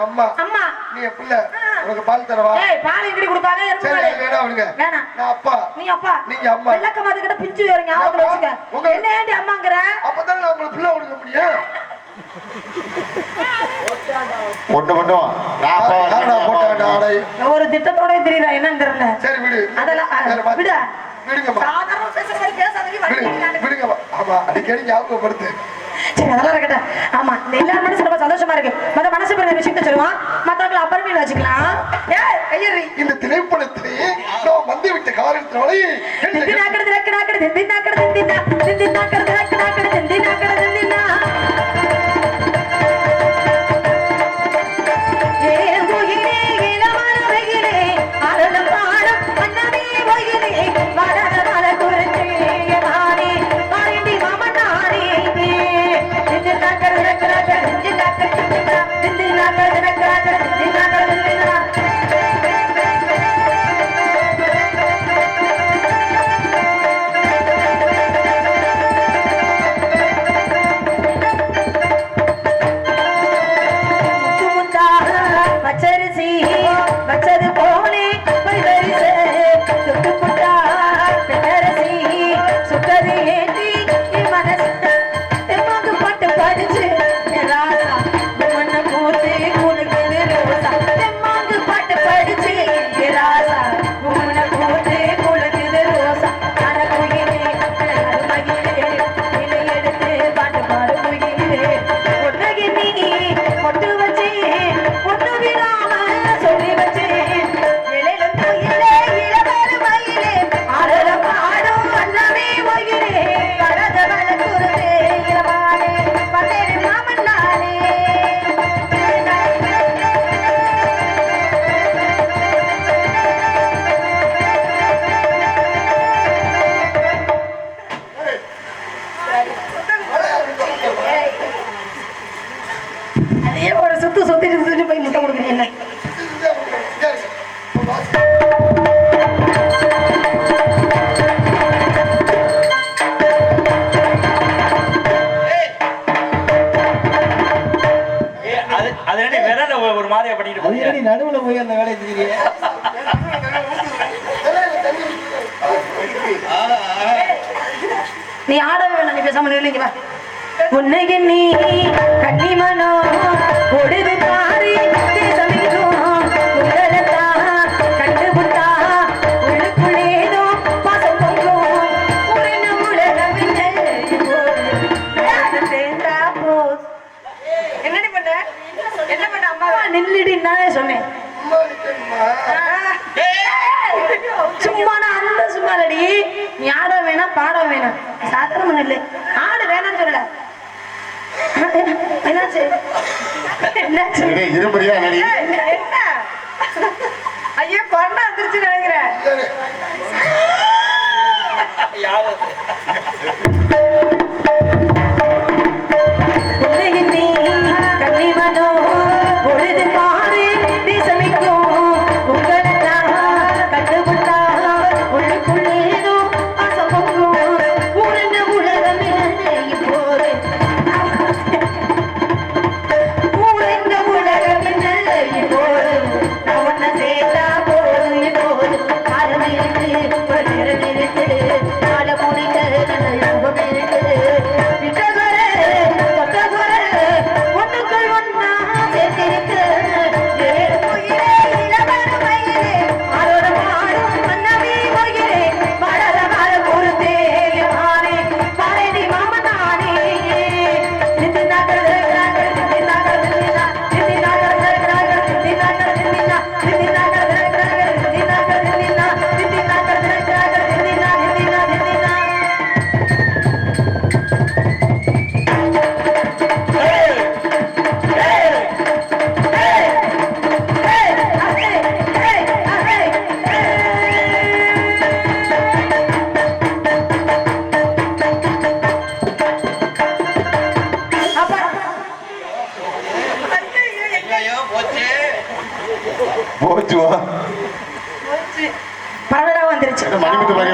அம்மா. அம்மா. நீ பிள்ளை. உனக்கு பால் தரவா? ஏய் பால் எங்கடி கொடுப்பாங்க சரி வேணாம் அவனுங்க வேணாம். நான் அப்பா. நீ அப்பா. நீங்க அம்மா. வெள்ளக்க மாதிரி பிஞ்சு வேற ஞாபகத்துல ஆமா. வச்சுக்க. உங்க- என்ன ஏண்டி அம்மாங்கிற? அப்பதானே நான் உங்களுக்கு பிள்ளை கொடுக்க முடியும். மட்டும் நான் ஒரு திட்டத்தோட தெரியுதா என்னன்னு தெரியல சரி விடு. அதெல்லாம். விடு விடுங்கம்மா. சாதாரண பேசுற மாதிரி பேசாதீங்க. விடுங்கம்மா. ஆமா அடிக்கடி ஞாபகப்படுத்து. சரி அதெல்லாம் இருக்கட்டும். ஆமா எல்லா மனசு ரொம்ப சந்தோஷமா இருக்கு. மத்த மனசு விஷயத்த சொல்லுவான். மத்தவங்களை அப்புறமே வச்சுக்கலாம் இந்த திரைப்படத்திலே நான் வந்து விட்ட காரணத்தினாலே அதே ஒரு சுத்து சுத்திட்டு சுத்திட்டு போய் முட்டை கொடுக்குறீங்க ஒரு- மாதிரியா பண்ணிட்டு நடுவுல போய் அந்த வேலையை செய்றீங்க நீ ஆடவே வேணாம் நீ பேசாம நில்லுங்க வா. உன்னைக்கு நீ சொன்னேன். சும்மா அந்த சும்மா இல்லடி நீ ஆட வேணாம் பாட வேணாம் சாதாரண நெல்லு ஆடு வேணாம்னு சொல்லல. என்னாச்சு? என்னாச்சு? டேய், இருமுடியா நடி என்ன? ஐயோ கொண்டா வந்துருச்சு நினைக்கிறேன். பொழுது பாரு போச்சு வா பரவலா வந்துருச்சு. மணிமுத்து மாதிரி